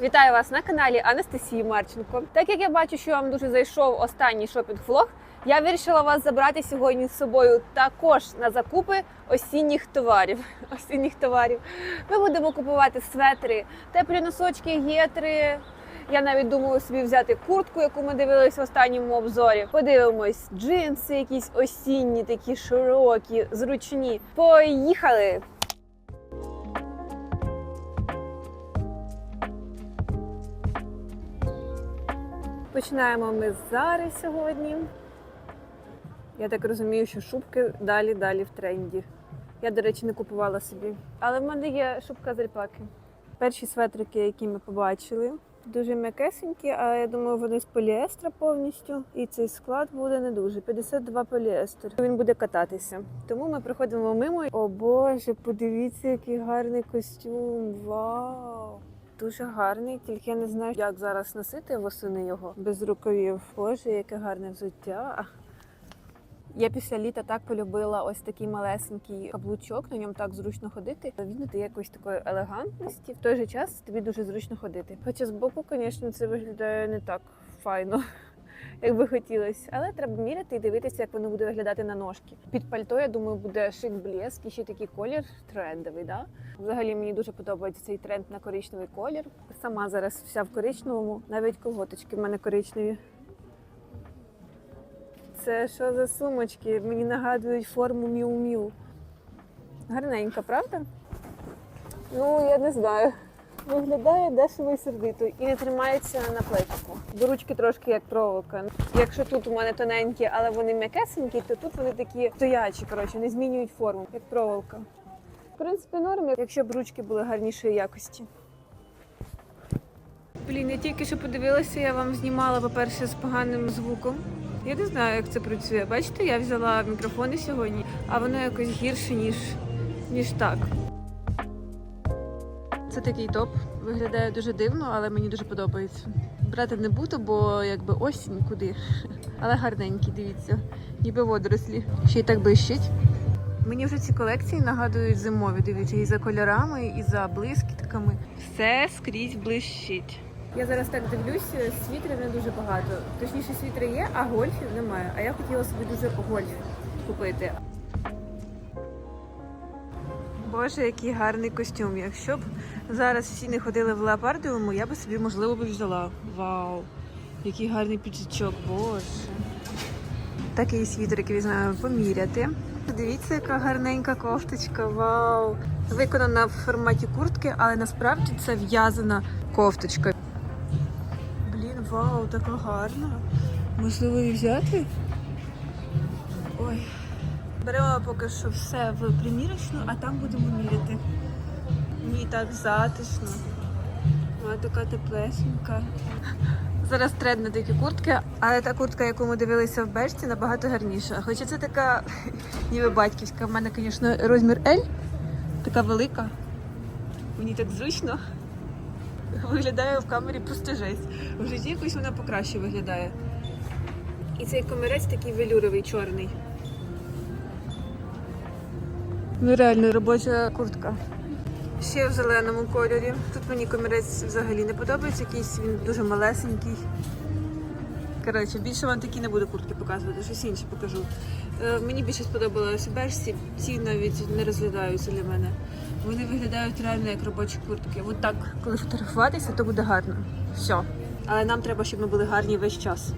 Вітаю вас на каналі Анастасії Марченко. Так як я бачу, що вам дуже зайшов останній шопінг-влог, я вирішила вас забрати сьогодні з собою також на закупи осінніх товарів. Осінніх товарів. Ми будемо купувати светри, теплі носочки, гетри. Я навіть думаю собі взяти куртку, яку ми дивились в останньому обзорі. Подивимось, джинси, якісь осінні, такі широкі, зручні. Поїхали! Починаємо ми з Зари сьогодні. Я так розумію, що шубки далі-далі в тренді. Я, до речі, не купувала собі. Але в мене є шубка з альпаки. Перші светрики, які ми побачили, дуже м'якесенькі, але я думаю, вони з поліестра повністю. І цей склад буде не дуже. 52 поліестер. Він буде кататися. Тому ми проходимо мимо. О Боже, подивіться, який гарний костюм. Вау! Дуже гарний, тільки я не знаю, як зараз носити восени його без рукавів. Боже, яке гарне взуття. Я після літа так полюбила ось такий малесенький каблучок, на ньому так зручно ходити. Він дає якоїсь такої елегантності. В той же час тобі дуже зручно ходити. Хоча з боку, звісно, це виглядає не так файно. Як би хотілося, але треба міряти і дивитися, як воно буде виглядати на ножки. Під пальто, я думаю, буде шик блеск і ще такий колір трендовий. Да? Взагалі мені дуже подобається цей тренд на коричневий колір. Сама зараз вся в коричневому, навіть колготочки в мене коричневі. Це що за сумочки? Мені нагадують форму міу-міу. Гарненька, правда? Ну, я не знаю. Виглядає дешево і сердито і не тримається на плечику. До ручки трошки як проволока. Якщо тут у мене тоненькі, але вони м'якесенькі, то тут вони такі стоячі, коротше, не змінюють форму, як проволока. В принципі, норм, якщо б ручки були гарнішої якості. Блін, я тільки що подивилася, я вам знімала, по-перше, з поганим звуком. Я не знаю, як це працює. Бачите, я взяла мікрофони сьогодні, а воно якось гірше, ніж, ніж так. Це такий топ. Виглядає дуже дивно, але мені дуже подобається. Брати не буду, бо якби осінь куди. Але гарненький, дивіться. Ніби водорослі. Ще й так блищить. Мені вже ці колекції нагадують зимові. Дивіться, і за кольорами, і за блискітками. Все скрізь блищить. Я зараз так дивлюся, світрів не дуже багато. Точніше, світри є, а гольфів немає. А я хотіла собі дуже гольф купити. Боже, який гарний костюм. Якщо б зараз всі не ходили в леопардовому, я би собі, можливо, б взяла. Вау! Який гарний піджачок, боже. Такий світерик візьмемо поміряти. Дивіться, яка гарненька кофточка. Вау! Виконана в форматі куртки, але насправді це в'язана кофточка. Вау, така гарна. Можливо, її взяти? Ой. Беремо поки що все в примірочну, а там будемо міряти. Мені так затишно. Вона така теплесенька. Зараз тренд на такі куртки, але та куртка, яку ми дивилися в Бешті, набагато гарніша. Хоча це така ніби батьківська. У мене, звісно, розмір L, така велика. Мені так зручно. Виглядає в камері просто жесть. В житті якось вона покраще виглядає. І цей комірець такий велюровий, чорний. Ну реально робоча куртка. Ще в зеленому кольорі. Тут мені комірець взагалі не подобається, якийсь він дуже малесенький. Коротше, більше вам такі не буду куртки показувати, щось інше покажу. Е, мені більше сподобалося берсі, ці навіть не розглядаються для мене. Вони виглядають реально як робочі куртки. От так, коли фотографуватися, то буде гарно. Все. Але нам треба, щоб ми були гарні весь час.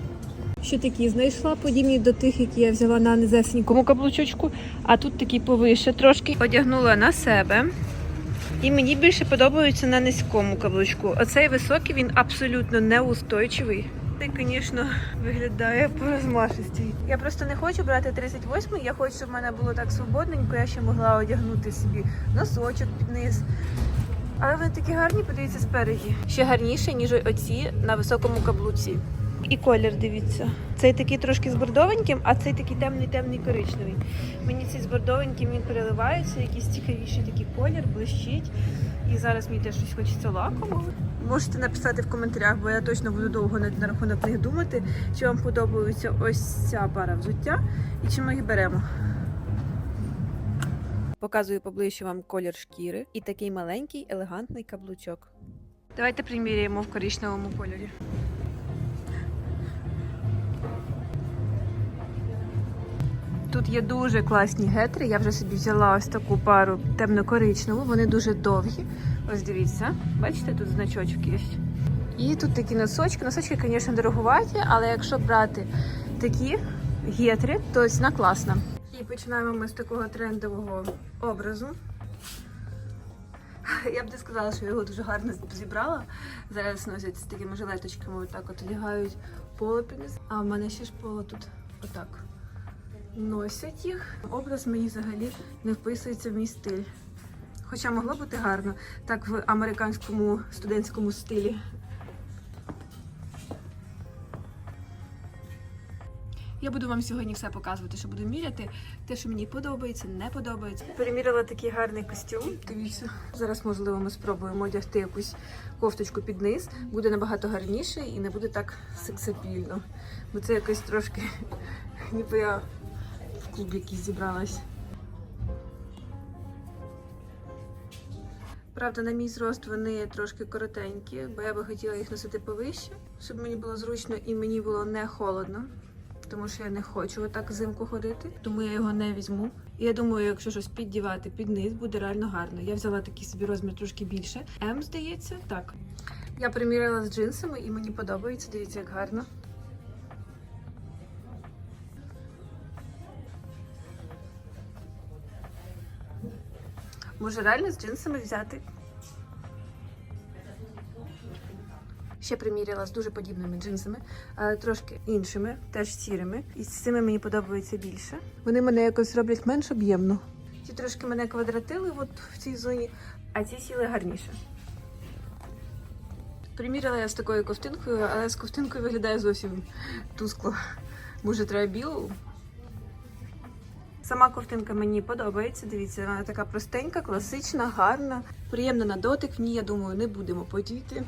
Що такі знайшла подібні до тих, які я взяла на незесенькому каблучочку, а тут такі повише трошки. Одягнула на себе. І мені більше подобаються на низькому каблучку. Оцей високий він абсолютно неустойчивий. Та, звісно, виглядає по розмашисті. Я просто не хочу брати 38 я хочу, щоб в мене було так свободненько, я ще могла одягнути собі носочок під низ. Але вони такі гарні, подивіться спереді. Ще гарніше, ніж оці на високому каблуці. І колір, дивіться. Цей такий трошки з бордовеньким, а цей такий темний темний коричневий. Мені цей з бордовеньким він переливається, якийсь цікавіший такий колір, блищить. І зараз мені теж щось хочеться лакомого. Можете написати в коментарях, бо я точно буду довго на, рахунок них думати, чи вам подобається ось ця пара взуття і чи ми їх беремо. Показую поближче вам колір шкіри і такий маленький елегантний каблучок. Давайте приміряємо в коричневому кольорі. Тут є дуже класні гетри. Я вже собі взяла ось таку пару темно-коричневу. Вони дуже довгі. Ось дивіться, бачите, тут значочок є. І тут такі носочки. Носочки, звісно, дороговаті, але якщо брати такі гетри, то ціна класна. І починаємо ми з такого трендового образу. Я б не сказала, що його дуже гарно зібрала. Зараз носять з такими жилеточками, отак от одягають поло під. А в мене ще ж поло тут отак носять їх. Образ мені взагалі не вписується в мій стиль. Хоча могло бути гарно, так в американському студентському стилі. Я буду вам сьогодні все показувати, що буду міряти. Те, що мені подобається, не подобається. Переміряла такий гарний костюм. Дивіться, зараз можливо ми спробуємо одягти якусь кофточку під низ. Буде набагато гарніше і не буде так сексапільно. Бо це якось трошки, ніби я клуб зібралась. Правда, на мій зрост вони трошки коротенькі, бо я би хотіла їх носити повище, щоб мені було зручно і мені було не холодно. Тому що я не хочу отак взимку ходити, тому я його не візьму. І я думаю, якщо щось піддівати під низ, буде реально гарно. Я взяла такий собі розмір трошки більше. М, здається, так. Я приміряла з джинсами і мені подобається. Дивіться, як гарно. Може реально з джинсами взяти. Ще приміряла з дуже подібними джинсами, але трошки іншими, теж сірими. І з цими мені подобається більше. Вони мене якось роблять менш об'ємно. Ці трошки мене квадратили от в цій зоні, а ці сіли гарніше. Приміряла я з такою ковтинкою, але з ковтинкою виглядає зовсім тускло. Може, треба білу? Сама ковтинка мені подобається. Дивіться, вона така простенька, класична, гарна, приємна на дотик. В ній, я думаю, не будемо потіти.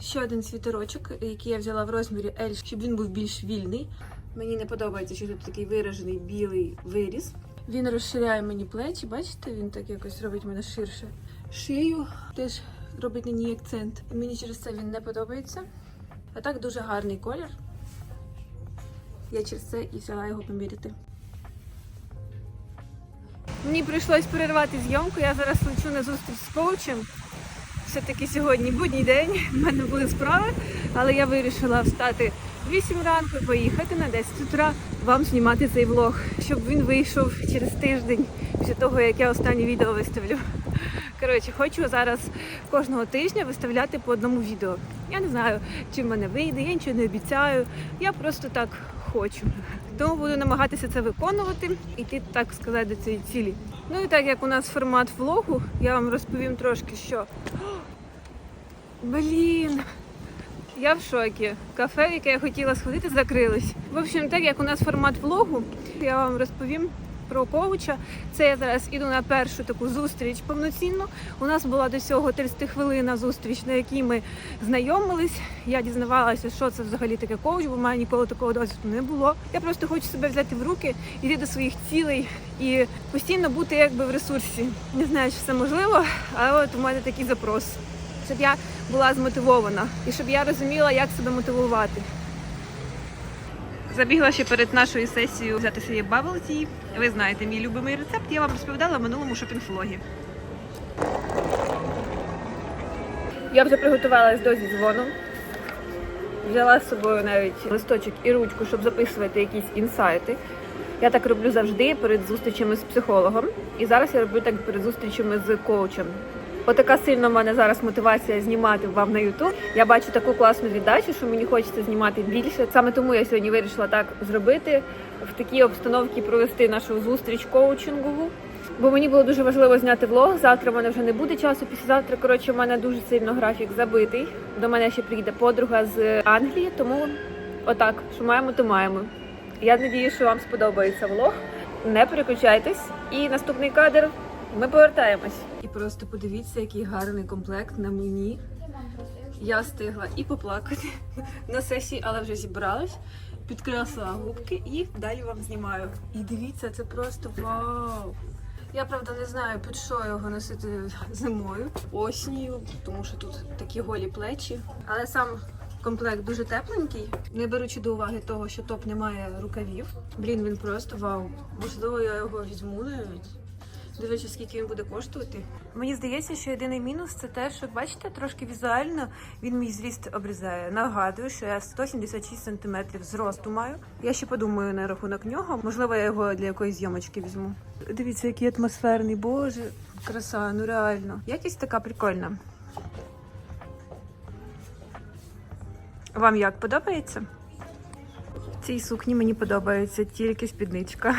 Ще один світерочок, який я взяла в розмірі L, щоб він був більш вільний. Мені не подобається, що тут такий виражений білий виріз. Він розширяє мені плечі, бачите, він так якось робить мене ширше. Шию теж робить на ній акцент. Мені через це він не подобається. А так дуже гарний колір. Я через це і взяла його поміряти. Мені прийшлось перервати зйомку. Я зараз лечу на зустріч з коучем. Все-таки сьогодні будній день, в мене були справи, але я вирішила встати в 8 ранку і поїхати на 10 утра вам знімати цей влог, щоб він вийшов через тиждень після того, як я останнє відео виставлю. Коротше, хочу зараз кожного тижня виставляти по одному відео. Я не знаю, чи в мене вийде, я нічого не обіцяю. Я просто так хочу. Тому буду намагатися це виконувати, іти, так сказати, до цієї цілі. Ну і так як у нас формат влогу, я вам розповім трошки, що. Блін! Я в шокі. Кафе, в яке я хотіла сходити, закрилось. В общем, так як у нас формат влогу, я вам розповім про коуча. Це я зараз іду на першу таку зустріч повноцінну. У нас була до цього 30 хвилина зустріч, на якій ми знайомились. Я дізнавалася, що це взагалі таке коуч, бо в мене ніколи такого досвіду не було. Я просто хочу себе взяти в руки, йти до своїх цілей і постійно бути якби в ресурсі. Не знаю, чи це можливо, але от у мене такий запрос. Щоб я була змотивована і щоб я розуміла, як себе мотивувати. Забігла ще перед нашою сесією взяти собі bubble. Ви знаєте мій любимий рецепт. Я вам розповідала в минулому шопінг-влогі. Я вже приготувалась до зізвону. Взяла з собою навіть листочок і ручку, щоб записувати якісь інсайти. Я так роблю завжди перед зустрічами з психологом. І зараз я роблю так перед зустрічами з коучем. Отака сильна в мене зараз мотивація знімати вам на YouTube. Я бачу таку класну віддачу, що мені хочеться знімати більше. Саме тому я сьогодні вирішила так зробити в такій обстановці провести нашу зустріч коучингову. Бо мені було дуже важливо зняти влог. Завтра в мене вже не буде часу. Післязавтра, коротше, у мене дуже сильно графік забитий. До мене ще приїде подруга з Англії, тому отак, що маємо, то маємо. Я надію, що вам сподобається влог. Не переключайтесь. І наступний кадр ми повертаємось. І просто подивіться, який гарний комплект на мені. Я встигла і поплакати на сесії, але вже зібралась, підкреслила губки і далі вам знімаю. І дивіться, це просто вау! Я правда не знаю, під що його носити зимою, осінню, тому що тут такі голі плечі. Але сам комплект дуже тепленький, не беручи до уваги того, що топ не має рукавів. Блін, він просто вау. Можливо, я його візьму навіть. Дивлячись, скільки він буде коштувати. Мені здається, що єдиний мінус це те, що бачите, трошки візуально він мій зріст обрізає. Нагадую, що я 176 см зросту маю. Я ще подумаю на рахунок нього. Можливо, я його для якоїсь зйомочки візьму. Дивіться, який атмосферний, боже, краса, ну реально. Якість така прикольна. Вам як подобається? Цій сукні мені подобається тільки спідничка.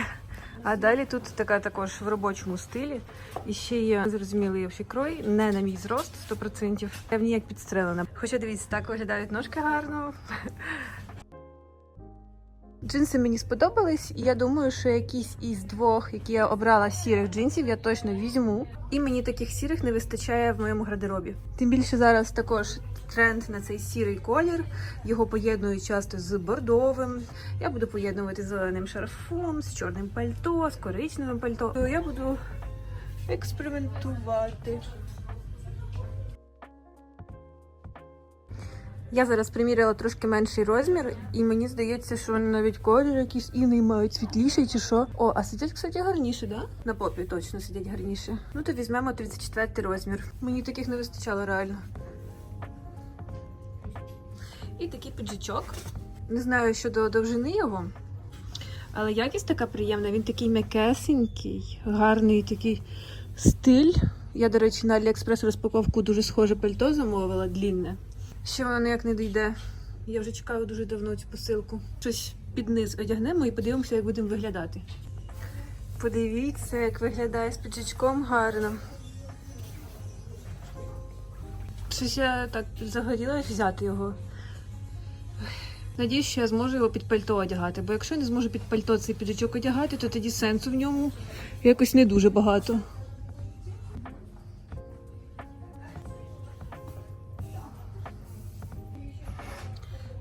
А далі тут така також в робочому стилі. І ще є зрозумілий крой, не на мій зрост 100%. Я в ній як підстрелена. Хоча дивіться, так виглядають ножки гарно. Джинси мені сподобались, і я думаю, що якісь із двох, які я обрала сірих джинсів, я точно візьму. І мені таких сірих не вистачає в моєму гардеробі. Тим більше зараз також тренд на цей сірий колір. Його поєднують часто з бордовим. Я буду поєднувати з зеленим шарфом, з чорним пальто, з коричневим пальто. Я буду експериментувати. Я зараз приміряла трошки менший розмір, і мені здається, що вони навіть колір якийсь іний мають світліший чи що. О, а сидять, кстати, гарніше, да? На попі точно сидять гарніше. Ну то візьмемо 34 розмір. Мені таких не вистачало реально. І такий піджачок. Не знаю щодо довжини його, але якість така приємна. Він такий м'якесенький, гарний такий стиль. Я, до речі, на Аліекспрес розпаковку дуже схоже пальто замовила, длінне. Ще воно ніяк не дійде. Я вже чекаю дуже давно цю посилку. Щось під низ одягнемо і подивимося, як будемо виглядати. Подивіться, як виглядає з піджачком гарно. Щось я так загорілась взяти його. Надіюсь, що я зможу його під пальто одягати, бо якщо я не зможу під пальто цей піджачок одягати, то тоді сенсу в ньому якось не дуже багато.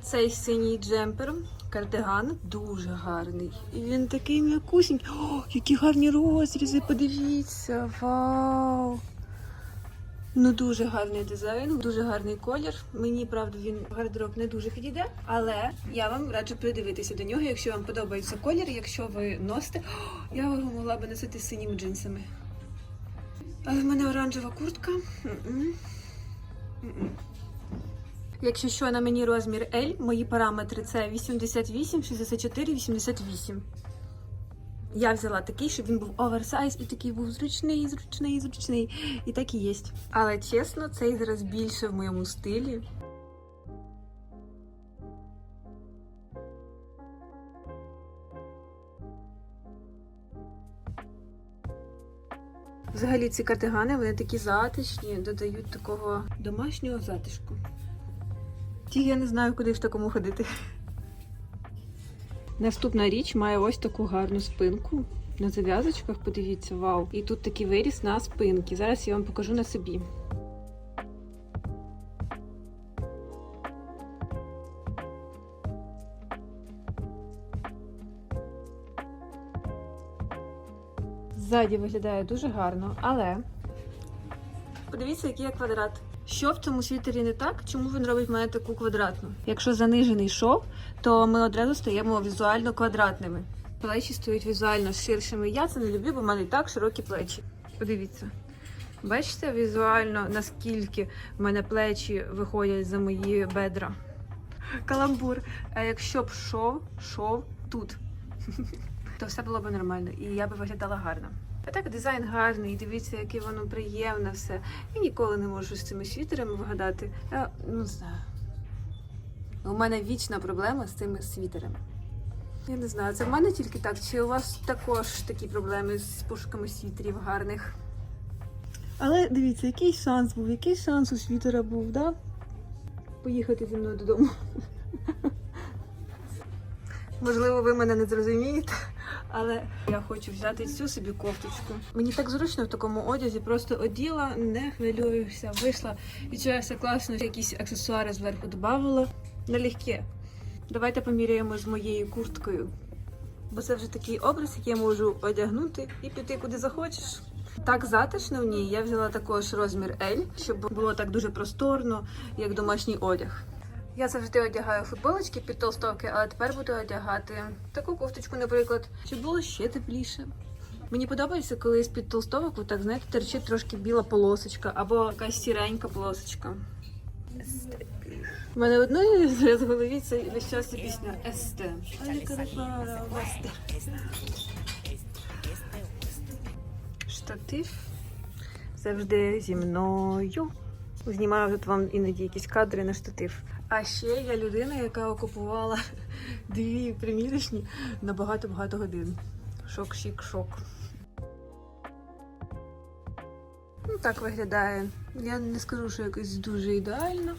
Цей синій джемпер, кардиган, дуже гарний. І він такий м'якусінький. О, які гарні розрізи, подивіться. Вау! Ну дуже гарний дизайн, дуже гарний колір. Мені правда він гардероб не дуже підійде, але я вам раджу придивитися до нього, якщо вам подобається колір, якщо ви носите. О, я його могла би носити з синіми джинсами. Але в мене оранжева куртка. М-м. М-м. Якщо що на мені розмір L, мої параметри це 88, 64, 88. Я взяла такий, щоб він був оверсайз і такий був зручний, зручний, зручний. І так і є. Але чесно, цей зараз більше в моєму стилі. Взагалі ці кардигани, вони такі затишні, додають такого домашнього затишку. Тільки я не знаю, куди в такому ходити. Наступна річ має ось таку гарну спинку. На зав'язочках, подивіться, вау. І тут такий виріс на спинки. Зараз я вам покажу на собі. Ззаді виглядає дуже гарно, але подивіться, який я квадрат. Що в цьому світері не так? Чому він робить мене таку квадратну? Якщо занижений шов, то ми одразу стаємо візуально квадратними. Плечі стають візуально ширшими. Я це не люблю, бо в мене і так широкі плечі. Подивіться. Бачите візуально, наскільки в мене плечі виходять за мої бедра. Каламбур. А якщо б шов, шов тут, то все було б нормально і я би виглядала гарно. А так дизайн гарний, дивіться, яке воно приємне все. Я ніколи не можу з цими світерами вигадати. Я ну, не знаю. У мене вічна проблема з цими світерами. Я не знаю, це в мене тільки так, чи у вас також такі проблеми з пошуками світерів гарних? Але дивіться, який шанс був, який шанс у світера був, да? Поїхати зі мною додому. Можливо, ви мене не зрозумієте, але я хочу взяти цю собі кофточку. Мені так зручно в такому одязі, просто оділа, не хвилююся, вийшла, відчуваюся класно, якісь аксесуари зверху додавала. Налегке. Давайте поміряємо з моєю курткою. Бо це вже такий образ, який я можу одягнути і піти куди захочеш. Так затишно в ній. Я взяла також розмір L, щоб було так дуже просторно, як домашній одяг. Я завжди одягаю футболочки під толстовки, але тепер буду одягати таку кофточку, наприклад, щоб було ще тепліше. Мені подобається, коли з-під толстовок, отак, знаєте, терчить трошки біла полосочка або якась сіренька полосочка. У мене одної зараз в голові це весь час пісня СТ. Штатив завжди зі мною. Знімаю тут вам іноді якісь кадри на штатив. А ще я людина, яка окупувала дві примірочні на багато-багато годин. Шок, шік, шок. Ну, так виглядає. Я не скажу, що якось дуже ідеально,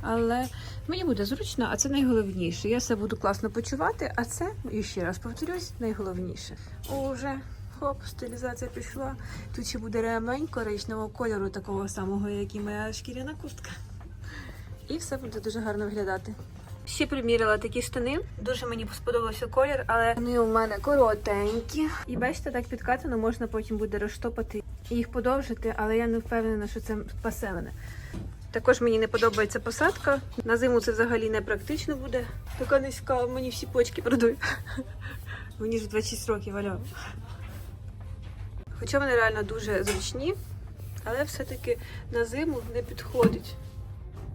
але мені буде зручно, а це найголовніше. Я себе буду класно почувати, а це, і ще раз повторюсь, найголовніше. О, вже хоп, стилізація пішла. Тут ще буде ремень коричневого кольору, такого самого, як і моя шкіряна куртка. І все буде дуже гарно виглядати. Ще приміряла такі штани. Дуже мені сподобався колір, але вони у мене коротенькі. І бачите, так підкатано можна потім буде розштопати і їх подовжити, але я не впевнена, що це спасе мене. Також мені не подобається посадка. На зиму це взагалі не практично буде. Така низька, мені всі почки продують. Мені ж 26 років, алло. Хоча вони реально дуже зручні, але все-таки на зиму не підходить.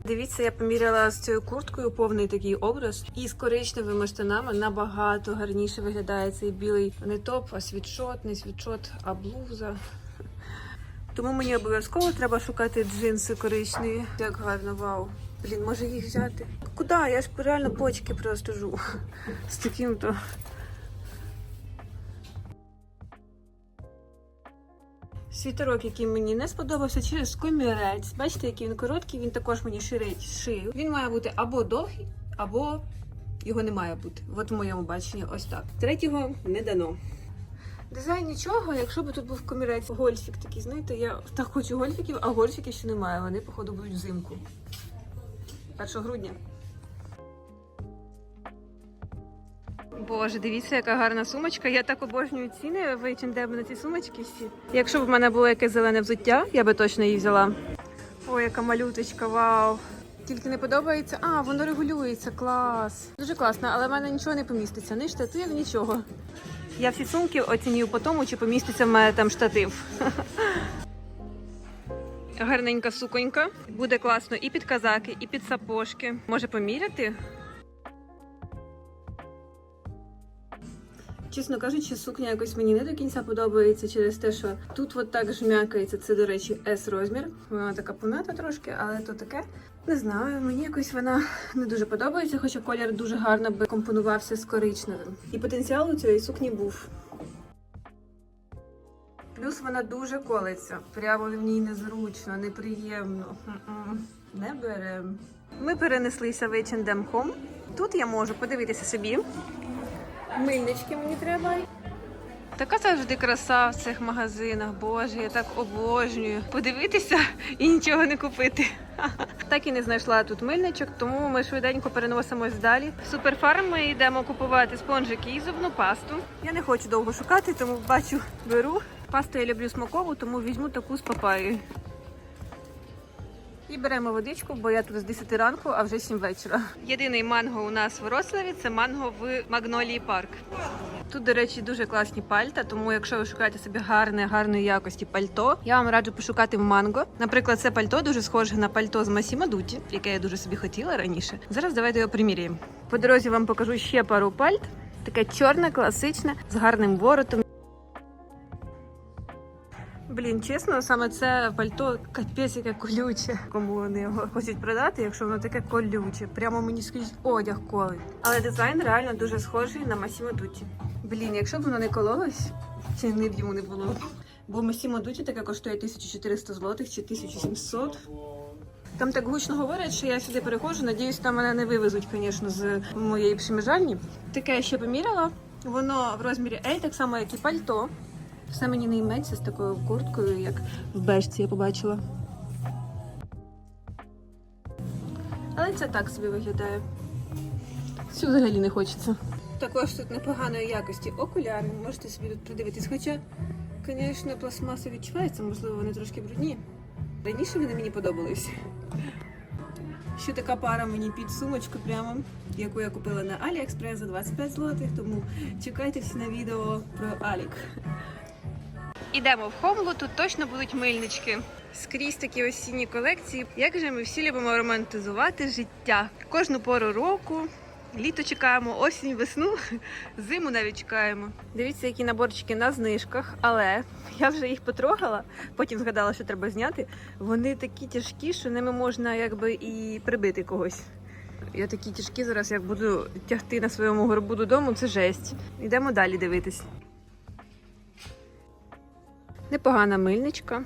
Дивіться, я поміряла з цією курткою повний такий образ. І з коричневими штанами набагато гарніше виглядає цей білий не топ, а світшот, не світшот, а блуза. Тому мені обов'язково треба шукати джинси коричневі. Як гарно, вау. Блін, може їх взяти? Куди? Я ж реально почки просто жу. З таким то. Світерок, який мені не сподобався, через комірець. Бачите, який він короткий, він також мені ширить шию. Він має бути або довгий, або його не має бути. От в моєму баченні ось так. Третього не дано. Дизайн нічого, якщо б тут був комірець, гольфік такий, знаєте, я так хочу гольфіків, а гольфіків ще немає. Вони, походу, будуть взимку. 1 грудня. Боже, дивіться, яка гарна сумочка. Я так обожнюю ціни в H&M на ці сумочки всі. Якщо б в мене було якесь зелене взуття, я би точно її взяла. Ой, яка малюточка, вау. Тільки не подобається. А, воно регулюється, клас. Дуже класно, але в мене нічого не поміститься. Ні штатив, нічого. Я всі сумки оцінюю по тому, чи поміститься в мене там штатив. Гарненька суконька. Буде класно і під казаки, і під сапожки. Може поміряти? Чесно кажучи, сукня якось мені не до кінця подобається через те, що тут от так жмякається. Це, до речі, S розмір. Вона така пом'ята трошки, але то таке. Не знаю, мені якось вона не дуже подобається, хоча колір дуже гарно би компонувався з коричневим. І потенціал у цієї сукні був. Плюс вона дуже колиться. Прямо в ній незручно, неприємно. Не берем. Ми перенеслися в H&M Home. Тут я можу подивитися собі. Мильнички мені треба. Така завжди краса в цих магазинах. Боже, я так обожнюю. Подивитися і нічого не купити. Так і не знайшла тут мильничок, тому ми швиденько переносимось далі. В суперфарм ми йдемо купувати спонжики і зубну пасту. Я не хочу довго шукати, тому бачу, беру. Пасту я люблю смакову, тому візьму таку з папаєю. І беремо водичку, бо я тут з 10 ранку, а вже 7 вечора. Єдиний манго у нас в Рославі це манго в Магнолії Парк. Тут, до речі, дуже класні пальта, тому якщо ви шукаєте собі гарне, гарної якості пальто, я вам раджу пошукати в манго. Наприклад, це пальто дуже схоже на пальто з Масіма Дуті, яке я дуже собі хотіла раніше. Зараз давайте його приміряємо. По дорозі вам покажу ще пару пальт. Таке чорне, класичне, з гарним воротом. Блін, чесно, саме це пальто капець яке колюче. Кому вони його хочуть продати, якщо воно таке колюче. Прямо мені скрізь одяг колить. Але дизайн реально дуже схожий на Масімо Дуті. Блін, якщо б воно не кололось, ціни б йому не було. Бо Масімо Дуті таке коштує 1400 злотих чи 1700. Там так гучно говорять, що я сюди переходжу. Надіюсь, там мене не вивезуть, звісно, з моєї приміжальні. Таке я ще поміряла. Воно в розмірі L, так само, як і пальто. Все мені не йметься з такою курткою, як в бежці я побачила. Але це так собі виглядає. Цю взагалі не хочеться. Також тут непоганої якості окуляри. Можете собі тут придивитись. Хоча, звісно, пластмаса відчувається, можливо, вони трошки брудні. Раніше вони мені подобались. Ще така пара мені під сумочку прямо, яку я купила на AliExpress за 25 злотих, тому чекайте всі на відео про Алік. Ідемо в Хомлу, тут точно будуть мильнички. Скрізь такі осінні колекції. Як же ми всі любимо романтизувати життя. Кожну пору року. Літо чекаємо, осінь, весну, зиму навіть чекаємо. Дивіться, які наборчики на знижках, але я вже їх потрогала, потім згадала, що треба зняти. Вони такі тяжкі, що ними можна якби і прибити когось. Я такі тяжкі зараз, як буду тягти на своєму горбу додому, це жесть. Йдемо далі дивитись. Непогана мильничка.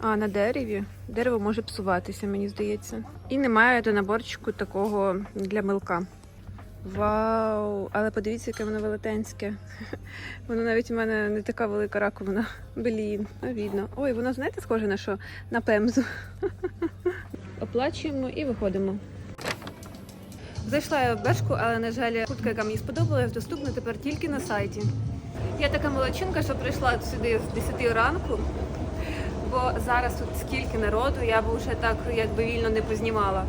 А на дереві дерево може псуватися, мені здається. І немає до наборчику такого для милка. Вау! Але подивіться, яке воно велетенське. Воно навіть у мене не така велика раковина. Блін, обідно. Ой, воно знаєте, схоже на що? На пемзу. Оплачуємо і виходимо. Зайшла я в бешку, але, на жаль, куртка, яка мені сподобалась, доступна тепер тільки на сайті. Я така молодчинка, що прийшла сюди з 10 ранку, бо зараз тут скільки народу, я б вже так якби вільно не познімала.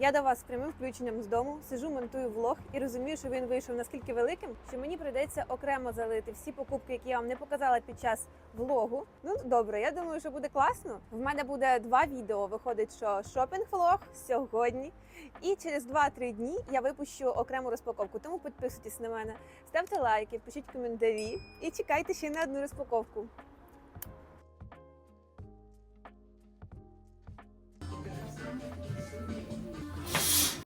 Я до вас з прямим включенням з дому сижу, монтую влог і розумію, що він вийшов наскільки великим, що мені прийдеться окремо залити всі покупки, які я вам не показала під час влогу. Ну добре, я думаю, що буде класно. В мене буде два відео. Виходить, що шопінг влог сьогодні. І через 2-3 дні я випущу окрему розпаковку. Тому підписуйтесь на мене, ставте лайки, пишіть коментарі і чекайте ще на одну розпаковку.